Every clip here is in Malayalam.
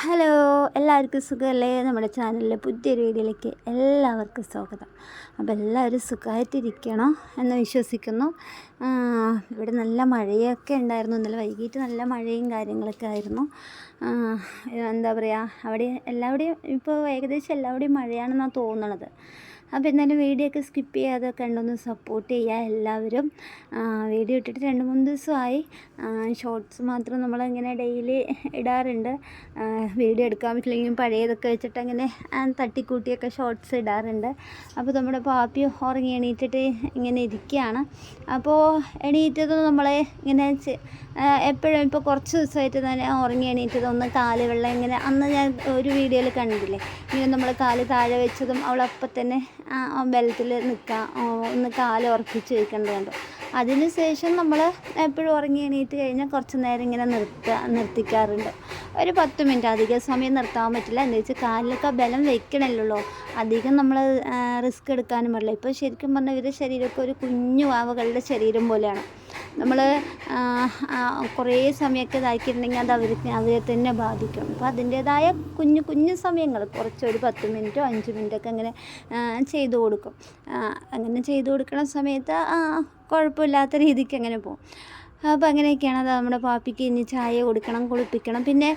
ഹലോ എല്ലാവർക്കും സുഖമല്ലേ? നമ്മുടെ ചാനലിലെ പുതിയൊരു വീഡിയോയിലേക്ക് എല്ലാവർക്കും സ്വാഗതം. അപ്പോൾ എല്ലാവരും സുഖമായിട്ടിരിക്കണം എന്ന് വിശ്വസിക്കുന്നു. ഇവിടെ നല്ല മഴയൊക്കെ ഉണ്ടായിരുന്നു. ഇന്നലെ വൈകിട്ട് നല്ല മഴയും കാര്യങ്ങളൊക്കെ ആയിരുന്നു. എന്താ പറയുക അവിടെ എല്ലാവിടെയും ഇപ്പോൾ ഏകദേശം എല്ലാവിടെയും മഴയാണെന്നാണ് തോന്നണത്. അപ്പോൾ എന്തായാലും വീഡിയോ ഒക്കെ സ്കിപ്പ് ചെയ്യാതെ കണ്ടൊന്ന് സപ്പോർട്ട് ചെയ്യുക എല്ലാവരും. വീഡിയോ ഇട്ടിട്ട് രണ്ട് മൂന്ന് ദിവസമായി. ഷോർട്സ് മാത്രം നമ്മളിങ്ങനെ ഡെയിലി ഇടാറുണ്ട്. വീഡിയോ എടുക്കാൻ പറ്റില്ലെങ്കിൽ പഴയതൊക്കെ വെച്ചിട്ട് അങ്ങനെ തട്ടിക്കൂട്ടിയൊക്കെ ഷോർട്സ് ഇടാറുണ്ട്. അപ്പോൾ നമ്മുടെ പാപ്പി ഉറങ്ങി എണീറ്റിട്ട് ഇങ്ങനെ ഇരിക്കുകയാണ്. അപ്പോൾ എണീറ്റത് നമ്മളെ ഇങ്ങനെ എപ്പോഴും ഇപ്പോൾ കുറച്ച് ദിവസമായിട്ട് തന്നെ ഉറങ്ങി എണീറ്റത് ഒന്ന് കാൽ വെള്ളം ഇങ്ങനെ അന്ന് ഞാൻ ഒരു വീഡിയോയിൽ കണ്ടില്ലേ ഇങ്ങനെ നമ്മൾ കാൽ താഴെ വെച്ചതും അവൾ അപ്പം തന്നെ ബലത്തിൽ നിൽക്കുക ഒന്ന് കാൽ ഉറപ്പിച്ച് വെക്കേണ്ടത് കണ്ടു. അതിന് ശേഷം നമ്മൾ എപ്പോഴും ഉറങ്ങി എണീറ്റ് കഴിഞ്ഞാൽ കുറച്ച് നേരം ഇങ്ങനെ നിർത്തുക നിർത്തിക്കാറുണ്ട്. ഒരു പത്ത് മിനിറ്റ് അധികം സമയം നിർത്താൻ പറ്റില്ല. എന്താ വെച്ചാൽ കാലിലൊക്കെ ബലം വെക്കണമല്ലോ അധികം നമ്മൾ റിസ്ക് എടുക്കാനും പാടില്ല. ഇപ്പോൾ ശരിക്കും പറഞ്ഞാൽ ഇവരുടെ ശരീരമൊക്കെ ഒരു കുഞ്ഞു വാവകളുടെ ശരീരം പോലെയാണ്. നമ്മൾ കുറേ സമയമൊക്കെ ഇതാക്കിയിട്ടുണ്ടെങ്കിൽ അത് അവർക്ക് അവരെ തന്നെ ബാധിക്കും. അപ്പോൾ അതിന്റേതായ കുഞ്ഞു കുഞ്ഞു സമയങ്ങൾ കുറച്ചൊരു പത്ത് മിനിറ്റോ അഞ്ച് മിനിറ്റൊക്കെ അങ്ങനെ ചെയ്തു കൊടുക്കും. അങ്ങനെ ചെയ്തു കൊടുക്കുന്ന സമയത്ത് കുഴപ്പമില്ലാത്ത രീതിക്ക് അങ്ങനെ പോകും. അപ്പോൾ അങ്ങനെയൊക്കെയാണ് അത് നമ്മുടെ പാപ്പിക്ക് ഇനി ചായ കൊടുക്കണം കുളിപ്പിക്കണം. പിന്നെ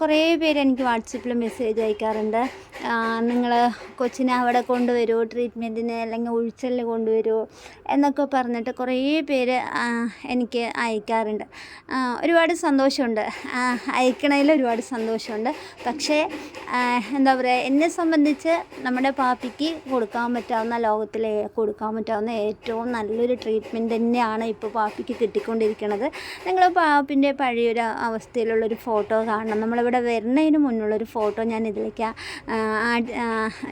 കുറേ പേര് എനിക്ക് വാട്സപ്പിൽ മെസ്സേജ് അയക്കാറുണ്ട്. നിങ്ങൾ കൊച്ചിനെ അവിടെ കൊണ്ടുവരുമോ ട്രീറ്റ്മെന്റിന് അല്ലെങ്കിൽ ഉഴിച്ചലിന് കൊണ്ടുവരുമോ എന്നൊക്കെ പറഞ്ഞിട്ട് കുറേ പേര് എനിക്ക് അയക്കാറുണ്ട്. ഒരുപാട് സന്തോഷമുണ്ട്. അയക്കണതിൽ ഒരുപാട് സന്തോഷമുണ്ട്. പക്ഷേ എന്താ പറയുക എന്നെ സംബന്ധിച്ച് നമ്മുടെ പാപ്പിക്ക് കൊടുക്കാൻ പറ്റാവുന്ന ലോകത്തിലെ കൊടുക്കാൻ പറ്റാവുന്ന ഏറ്റവും നല്ലൊരു ട്രീറ്റ്മെന്റ് തന്നെയാണ് ഇപ്പോൾ പാപ്പിക്ക് കിട്ടിക്കൊണ്ടിരിക്കുന്നത് നിങ്ങൾ പാപ്പിന്റെ പഴയൊരു അവസ്ഥയിലുള്ളൊരു ഫോട്ടോ കാണണം. നമ്മളിവിടെ വരുന്നതിന് മുന്നുള്ളൊരു ഫോട്ടോ ഞാൻ ഇതിലേക്ക് ആഡ്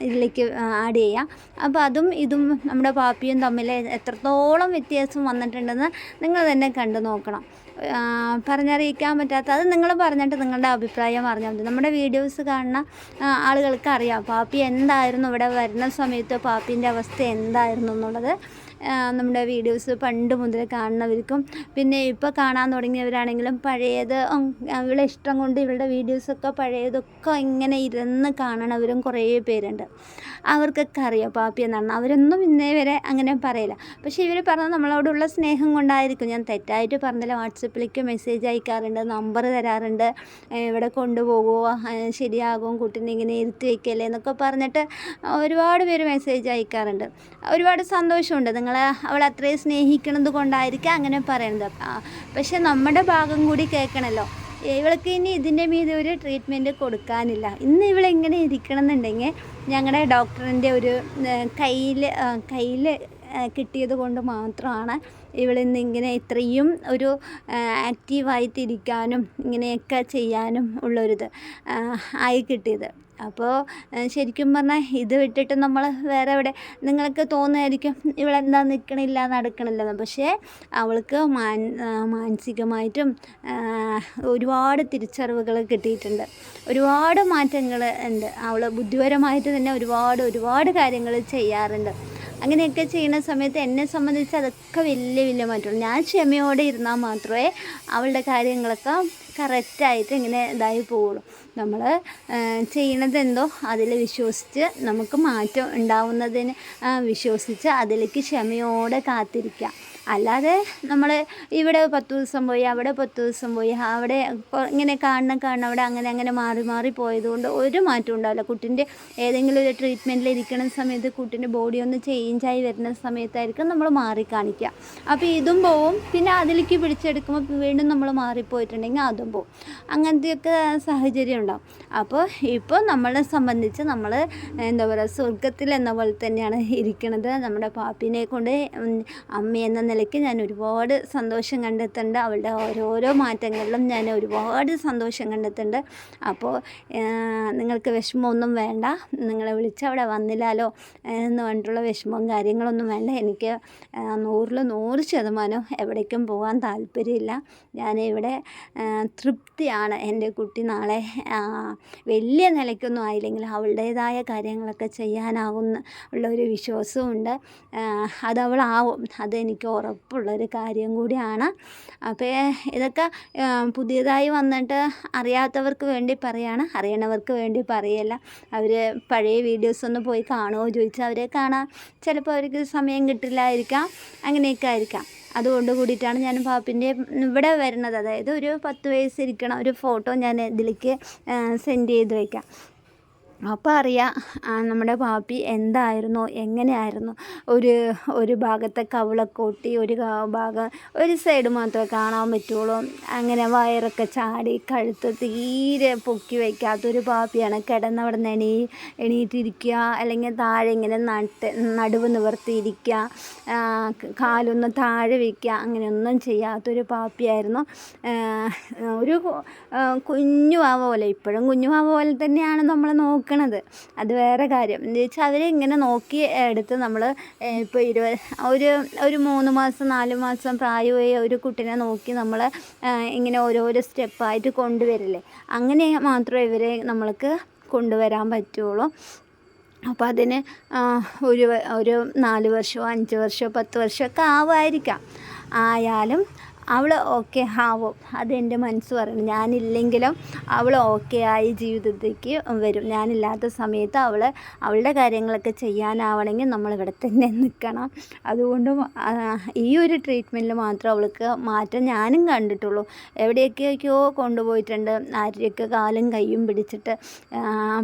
ഇതിലേക്ക് ആഡ് ചെയ്യാം. അപ്പോൾ അതും ഇതും നമ്മുടെ പാപ്പിയും തമ്മിൽ എത്രത്തോളം വ്യത്യാസം വന്നിട്ടുണ്ടെന്ന് നിങ്ങൾ തന്നെ കണ്ടു നോക്കണം. പറഞ്ഞറിയിക്കാൻ പറ്റാത്ത അത് നിങ്ങൾ പറഞ്ഞിട്ട് നിങ്ങളുടെ അഭിപ്രായം പറഞ്ഞാൽ മതി. നമ്മുടെ വീഡിയോസ് കാണുന്ന ആളുകൾക്ക് അറിയാം. പാപ്പി എന്തായിരുന്നു ഇവിടെ വരുന്ന സമയത്ത് പാപ്പീന്റെ അവസ്ഥ എന്തായിരുന്നു എന്നുള്ളത്. നമ്മുടെ വീഡിയോസ് പണ്ട് മുതൽ കാണുന്നവർക്കും പിന്നെ ഇപ്പോൾ കാണാൻ തുടങ്ങിയവരാണെങ്കിലും പഴയത് ഇവളെ ഇഷ്ടം കൊണ്ട് ഇവളുടെ വീഡിയോസൊക്കെ പഴയതൊക്കെ ഇങ്ങനെ ഇരുന്ന് കാണണവരും കുറേ പേരുണ്ട്. അവർക്കൊക്കെ അറിയാം പാപ്പി എന്നാണ്. അവരൊന്നും ഇന്നേ വരെ അങ്ങനെ പറയില്ല. പക്ഷേ ഇവർ പറഞ്ഞത് നമ്മളോടുള്ള സ്നേഹം കൊണ്ടായിരിക്കും. ഞാൻ തെറ്റായിട്ട് പറഞ്ഞില്ല. വാട്സപ്പിലേക്ക് മെസ്സേജ് അയക്കാറുണ്ട് നമ്പർ തരാറുണ്ട്. ഇവിടെ കൊണ്ടുപോകുമോ ശരിയാകും കുട്ടീനെ ഇങ്ങനെ ഇരുത്തി വയ്ക്കല്ലേ എന്നൊക്കെ പറഞ്ഞിട്ട് ഒരുപാട് പേര് മെസ്സേജ് അയക്കാറുണ്ട്. ഒരുപാട് സന്തോഷമുണ്ട്. നിങ്ങൾ അവളെ അത്രയും സ്നേഹിക്കണത് കൊണ്ടായിരിക്കാം അങ്ങനെ പറയുന്നത് പക്ഷെ നമ്മുടെ ഭാഗം കൂടി കേൾക്കണമല്ലോ ഇവൾക്ക് ഇനി ഇതിന്റെ മീതെ ഒരു ട്രീറ്റ്മെന്റ് കൊടുക്കാനില്ല. ഇന്ന് ഇവളെങ്ങനെ ഇരിക്കണം എന്നുണ്ടെങ്കിൽ ഞങ്ങളുടെ ഡോക്ടറിന്റെ ഒരു കയ്യിൽ കയ്യിൽ കിട്ടിയത് കൊണ്ട് മാത്രമാണ് ഇവളിന്ന് ഇങ്ങനെ ഇത്രയും ഒരു ആക്റ്റീവായിട്ടിരിക്കാനും ഇങ്ങനെയൊക്കെ ചെയ്യാനും ഉള്ളൊരിത് ആയി കിട്ടിയത്. അപ്പോൾ ശരിക്കും പറഞ്ഞാൽ ഇത് വിട്ടിട്ട് നമ്മൾ വേറെ എവിടെ നിങ്ങൾക്ക് തോന്നുമായിരിക്കും എന്താ നിൽക്കണില്ല നടക്കണില്ലെന്ന്. പക്ഷേ അവൾക്ക് മാനസികമായിട്ടും ഒരുപാട് തിരിച്ചറിവുകൾ കിട്ടിയിട്ടുണ്ട്. ഒരുപാട് മാറ്റങ്ങൾ ഉണ്ട്. അവൾ ബുദ്ധിപരമായിട്ട് തന്നെ ഒരുപാട് ഒരുപാട് കാര്യങ്ങൾ ചെയ്യാറുണ്ട്. അങ്ങനെയൊക്കെ ചെയ്യുന്ന സമയത്ത് എന്നെ സംബന്ധിച്ച് അതൊക്കെ വലിയ വലിയ മാറ്റമാണ്. ഞാൻ ക്ഷമയോടെ ഇരുന്നാൽ മാത്രമേ അവളുടെ കാര്യങ്ങളൊക്കെ കറക്റ്റായിട്ട് ഇങ്ങനെ ഇതായി പോവുള്ളൂ. നമ്മൾ ചെയ്യണത് എന്തോ അതിൽ വിശ്വസിച്ച് നമുക്ക് മാറ്റം ഉണ്ടാവുന്നതിന് വിശ്വസിച്ച് അതിലേക്ക് ക്ഷമയോടെ കാത്തിരിക്കുക അല്ലാതെ നമ്മൾ ഇവിടെ പത്ത് ദിവസം പോയി അവിടെ പത്ത് ദിവസം പോയി അവിടെ ഇങ്ങനെ കാണണം കാണണം അവിടെ അങ്ങനെ അങ്ങനെ മാറി മാറി പോയതുകൊണ്ട് ഒരു മാറ്റം ഉണ്ടാവില്ല. കുട്ടിന്റെ ഏതെങ്കിലും ഒരു ട്രീറ്റ്മെന്റിൽ ഇരിക്കുന്ന സമയത്ത് കുട്ടീന്റെ ബോഡി ഒന്ന് ചേഞ്ചായി വരുന്ന സമയത്തായിരിക്കും നമ്മൾ മാറി കാണിക്കുക അപ്പോൾ ഇതും പോവും. പിന്നെ അതിലേക്ക് പിടിച്ചെടുക്കുമ്പോൾ വീണ്ടും നമ്മൾ മാറിപ്പോയിട്ടുണ്ടെങ്കിൽ അതും പോവും. അങ്ങനത്തെയൊക്കെ സാഹചര്യം ഉണ്ടാവും. അപ്പോൾ ഇപ്പോൾ നമ്മളെ സംബന്ധിച്ച് നമ്മൾ എന്താ പറയുക സ്വർഗത്തിൽ എന്ന പോലെ തന്നെയാണ് ഇരിക്കുന്നത് നമ്മുടെ പാപ്പിനെ കൊണ്ട് അമ്മയെന്ന നിലയ്ക്ക് ഞാൻ ഒരുപാട് സന്തോഷം കണ്ടെത്തുന്നുണ്ട് അവളുടെ ഓരോരോ മാറ്റങ്ങളിലും ഞാൻ ഒരുപാട് സന്തോഷം കണ്ടെത്തുന്നുണ്ട് അപ്പോൾ നിങ്ങൾക്ക് വിഷമമൊന്നും വേണ്ട. നിങ്ങളെ വിളിച്ച് അവിടെ വന്നില്ലാലോ എന്ന് പറഞ്ഞിട്ടുള്ള വിഷമവും കാര്യങ്ങളൊന്നും വേണ്ട. എനിക്ക് നൂറിൽ നൂറ് ശതമാനം എവിടേക്കും പോകാൻ താല്പര്യമില്ല. ഞാനിവിടെ തൃപ്തിയാണ്. എന്റെ കുട്ടി നാളെ വലിയ നിലയ്ക്കൊന്നും ആയില്ലെങ്കിൽ അവളുടേതായ കാര്യങ്ങളൊക്കെ ചെയ്യാനാകുന്ന ഉള്ള ഒരു വിശ്വാസമുണ്ട് അത് അവളാവും അത് എനിക്ക് ഉറപ്പുള്ളൊരു കാര്യം കൂടിയാണ്. അപ്പോൾ ഇതൊക്കെ പുതിയതായി വന്നിട്ട് അറിയാത്തവർക്ക് വേണ്ടി പറയാണ്. അറിയണവർക്ക് വേണ്ടി പറയല്ല. അവർ പഴയ വീഡിയോസ് ഒന്ന് പോയി കാണുമോ ചോദിച്ചാൽ അവരെ കാണാം. ചിലപ്പോൾ അവർക്ക് സമയം കിട്ടില്ലായിരിക്കാം. അങ്ങനെയൊക്കെ ആയിരിക്കാം. അതുകൊണ്ട് കൂടിയിട്ടാണ് ഞാൻ പാപ്പിന്റെ ഇവിടെ വരുന്നത്. അതായത് ഒരു പത്ത് വയസ്സിരിക്കണം ഒരു ഫോട്ടോ ഞാൻ ഇതിലേക്ക് സെൻഡ് ചെയ്ത് വയ്ക്കാം അപ്പോൾ അറിയാം നമ്മുടെ പാപ്പി എന്തായിരുന്നു എങ്ങനെയായിരുന്നു? ഒരു ഒരു ഭാഗത്തെ കവിളക്കൂട്ടി ഒരു ഭാഗം ഒരു സൈഡ് മാത്രമേ കാണാൻ പറ്റുള്ളൂ. അങ്ങനെ വയറൊക്കെ ചാടി കഴുത്ത് തീരെ പൊക്കി വയ്ക്കാത്തൊരു പാപ്പിയാണ് കിടന്നവിടെ നിന്ന് എണീ എണീറ്റിരിക്കുക അല്ലെങ്കിൽ താഴെ ഇങ്ങനെ നട്ട് നടുവ് നിവർത്തിയിരിക്കുക കാലൊന്ന് താഴെ വയ്ക്കുക അങ്ങനെയൊന്നും ചെയ്യാത്തൊരു പാപ്പിയായിരുന്നു ഒരു കുഞ്ഞു പാവ പോലെ ഇപ്പോഴും കുഞ്ഞു പാവ പോലെ തന്നെയാണ് നമ്മൾ നോക്കുന്നത് നോക്കണത്. അത് വേറെ കാര്യം. എന്ന് വെച്ചാൽ അവരെ ഇങ്ങനെ നോക്കി എടുത്ത് നമ്മൾ ഇപ്പോൾ ഇരുപത് ഒരു ഒരു മൂന്ന് മാസം നാല് മാസം പ്രായമായ ഒരു കുട്ടീനെ നോക്കി നമ്മൾ ഇങ്ങനെ ഓരോരോ സ്റ്റെപ്പായിട്ട് കൊണ്ടുവരില്ലേ? അങ്ങനെ മാത്രമേ ഇവരെ നമ്മൾക്ക് കൊണ്ടുവരാൻ പറ്റുള്ളൂ. അപ്പോൾ അതിന് ഒരു ഒരു നാല് വർഷമോ അഞ്ച് വർഷമോ പത്ത് വർഷമൊക്കെ ആവുമായിരിക്കാം ആയാലും അവൾ ഓക്കെ ആവും അതെന്റെ മനസ്സ് പറയണം ഞാനില്ലെങ്കിലും അവൾ ഓക്കെ ആയി ജീവിതത്തേക്ക് വരും. ഞാനില്ലാത്ത സമയത്ത് അവൾ അവളുടെ കാര്യങ്ങളൊക്കെ ചെയ്യാനാവണമെങ്കിൽ നമ്മളിവിടെ തന്നെ നിൽക്കണം. അതുകൊണ്ട് ഈ ഒരു ട്രീറ്റ്മെന്റിൽ മാത്രം അവൾക്ക് മാറ്റം ഞാനും കണ്ടിട്ടുള്ളൂ. എവിടെയൊക്കെയൊക്കെയോ കൊണ്ടുപോയിട്ടുണ്ട്. ആരെയൊക്കെ കാലും കൈയും പിടിച്ചിട്ട്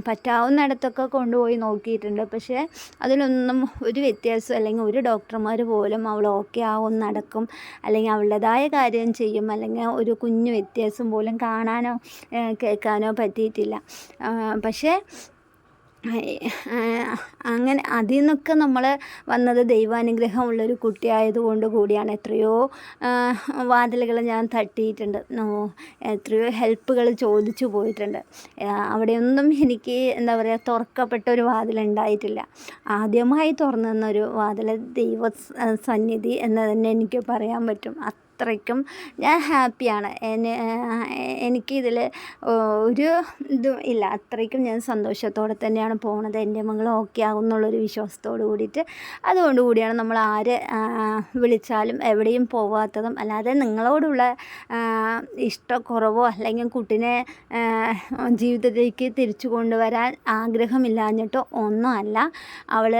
പറ്റാവുന്നിടത്തൊക്കെ കൊണ്ടുപോയി നോക്കിയിട്ടുണ്ട്. പക്ഷേ അതിലൊന്നും ഒരു വ്യത്യാസം അല്ലെങ്കിൽ ഒരു ഡോക്ടർമാർ പോലും അവൾ ഓക്കെ ആവും നടക്കും അല്ലെങ്കിൽ അവളുടേതായ കാര്യം ചെയ്യും. അല്ലെങ്കിൽ ഒരു കുഞ്ഞു വ്യത്യാസം പോലും കാണാനോ കേൾക്കാനോ പറ്റിയിട്ടില്ല. പക്ഷേ അങ്ങനെ അതിൽ നിന്നൊക്കെ നമ്മൾ വന്നത് ദൈവാനുഗ്രഹം ഉള്ളൊരു കുട്ടിയായതുകൊണ്ട് കൂടിയാണ്. എത്രയോ വാതിലുകൾ ഞാൻ തട്ടിയിട്ടുണ്ട്. എത്രയോ ഹെൽപ്പുകൾ ചോദിച്ചു പോയിട്ടുണ്ട്. അവിടെയൊന്നും എനിക്ക് എന്താ പറയുക തുറക്കപ്പെട്ട ഒരു വാതിലുണ്ടായിട്ടില്ല. ആദ്യമായി തുറന്നു തന്നൊരു വാതിൽ ദൈവ സന്നിധി എന്ന് തന്നെ എനിക്ക് പറയാൻ പറ്റും. അത്രയ്ക്കും ഞാൻ ഹാപ്പിയാണ്. എനിക്കിതിൽ ഒരു ഇതും ഇല്ല. അത്രയ്ക്കും ഞാൻ സന്തോഷത്തോടെ തന്നെയാണ് പോണത്. എന്റെ മകൾ ഓക്കെ ആകും എന്നുള്ളൊരു വിശ്വാസത്തോട് കൂടിയിട്ട്. അതുകൊണ്ട് കൂടിയാണ് നമ്മൾ ആര് വിളിച്ചാലും എവിടെയും പോവാത്തതും അല്ലാതെ നിങ്ങളോടുള്ള ഇഷ്ടക്കുറവോ അല്ലെങ്കിൽ കുട്ടിനെ ജീവിതത്തിലേക്ക് തിരിച്ചു കൊണ്ടുവരാൻ ആഗ്രഹമില്ലാഞ്ഞിട്ടോ ഒന്നുമല്ല അവൾ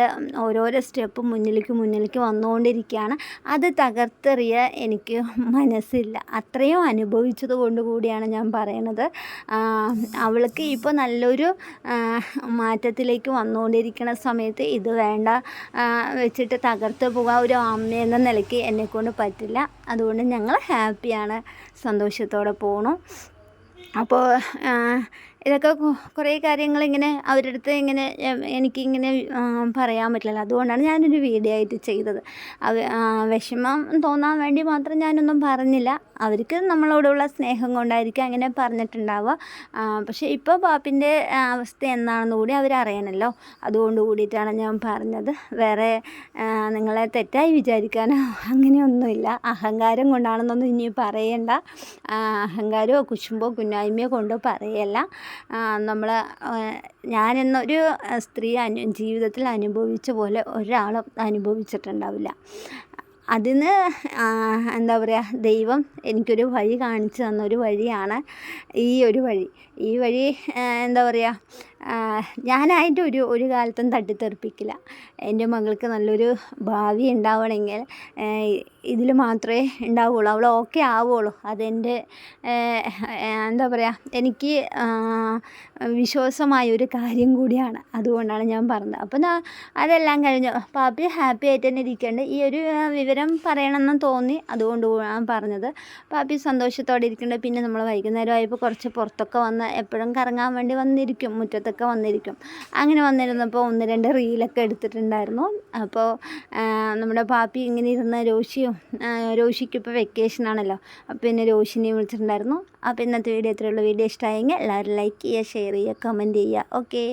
ഓരോരോ സ്റ്റെപ്പ് മുന്നിലേക്ക് മുന്നിലേക്ക് വന്നുകൊണ്ടിരിക്കുകയാണ്. അത് തകർത്തെറിയ എനിക്ക് മനസ്സില്ല. അത്രയും അനുഭവിച്ചത് കൊണ്ട് കൂടിയാണ് ഞാൻ പറയണത്. അവൾക്ക് ഇപ്പോൾ നല്ലൊരു മാറ്റത്തിലേക്ക് വന്നുകൊണ്ടിരിക്കുന്ന സമയത്ത് ഇത് വേണ്ട വെച്ചിട്ട് തകർത്ത് പോകാൻ ഒരു അമ്മ എന്ന നിലയ്ക്ക് എന്നെക്കൊണ്ട് പറ്റില്ല. അതുകൊണ്ട് ഞങ്ങൾ ഹാപ്പിയാണ് സന്തോഷത്തോടെ പോകണം അപ്പോൾ ഇതൊക്കെ കുറേ കാര്യങ്ങൾ ഇങ്ങനെ അവരുടെ അടുത്ത് ഇങ്ങനെ എനിക്കിങ്ങനെ പറയാൻ പറ്റില്ലല്ലോ. അതുകൊണ്ടാണ് ഞാനൊരു വീഡിയോ ആയിട്ട് ചെയ്തത്. വിഷമം തോന്നാൻ വേണ്ടി മാത്രം ഞാനൊന്നും പറഞ്ഞില്ല. അവർക്ക് നമ്മളോടുള്ള സ്നേഹം കൊണ്ടായിരിക്കും അങ്ങനെ പറഞ്ഞിട്ടുണ്ടാവുക. പക്ഷേ ഇപ്പോൾ പാപ്പിന്റെ അവസ്ഥ എന്താണെന്ന് കൂടി അവരറിയണമല്ലോ അതുകൊണ്ട് കൂടിയിട്ടാണ് ഞാൻ പറഞ്ഞത്. വേറെ നിങ്ങളെ തെറ്റായി വിചാരിക്കാനോ അങ്ങനെയൊന്നുമില്ല. അഹങ്കാരം കൊണ്ടാണെന്നൊന്നും ഇനി പറയണ്ട. അഹങ്കാരമോ കുശുമ്പോ കുന്നായ്മയോ കൊണ്ടോ പറയല്ല നമ്മൾ ഞാനെന്നൊരു സ്ത്രീ അനു ജീവിതത്തിൽ അനുഭവിച്ച പോലെ ഒരാളും അനുഭവിച്ചിട്ടുണ്ടാവില്ല. അതിന് എന്താ പറയുക ദൈവം എനിക്കൊരു വഴി കാണിച്ചു തന്നൊരു വഴിയാണ് ഈ ഒരു വഴി. ഈ വഴി എന്താ പറയുക ഞാനായിട്ട് ഒരു ഒരു കാലത്തും തട്ടിത്തെറിപ്പിക്കില്ല. എന്റെ മകൾക്ക് നല്ലൊരു ഭാവി ഉണ്ടാവണമെങ്കിൽ ഇതിൽ മാത്രമേ ഉണ്ടാവുകയുള്ളൂ അവൾ ഓക്കെ ആവുകയുള്ളൂ അതെന്റെ എന്താ പറയുക എനിക്ക് വിശ്വാസമായ ഒരു കാര്യം കൂടിയാണ്. അതുകൊണ്ടാണ് ഞാൻ പറഞ്ഞത്. അപ്പം അതെല്ലാം കഴിഞ്ഞു. പാപ്പി ഹാപ്പി ആയിട്ട് തന്നെ ഇരിക്കേണ്ട. ഈ ഒരു വിവരം പറയണമെന്ന് തോന്നി. അതുകൊണ്ട് ഞാൻ പറഞ്ഞത് പാപ്പി സന്തോഷത്തോടെ ഇരിക്കേണ്ടത് പിന്നെ നമ്മൾ വൈകുന്നേരം ആയപ്പോൾ കുറച്ച് പുറത്തൊക്കെ വന്ന് എപ്പോഴും കറങ്ങാൻ വേണ്ടി വന്നിരിക്കും. മുറ്റത്തൊക്കെ വന്നിരിക്കും. അങ്ങനെ വന്നിരുന്നപ്പോൾ ഒന്ന് രണ്ട് റീലൊക്കെ എടുത്തിട്ടുണ്ടായിരുന്നു. അപ്പോൾ നമ്മുടെ പാപ്പി ഇങ്ങനെ ഇരുന്ന രോഷിയും രോഷിക്ക് ഇപ്പോൾ വെക്കേഷൻ ആണല്ലോ. അപ്പോൾ പിന്നെ രോഷിനെയും വിളിച്ചിട്ടുണ്ടായിരുന്നു. അപ്പോൾ ഇന്നത്തെ വീഡിയോ ഇത്രയുള്ള വീഡിയോ ഇഷ്ടമായെങ്കിൽ എല്ലാവരും ലൈക്ക് ചെയ്യുക ഷെയർ ചെയ്യുക കമന്റ് ചെയ്യുക. ഓക്കെ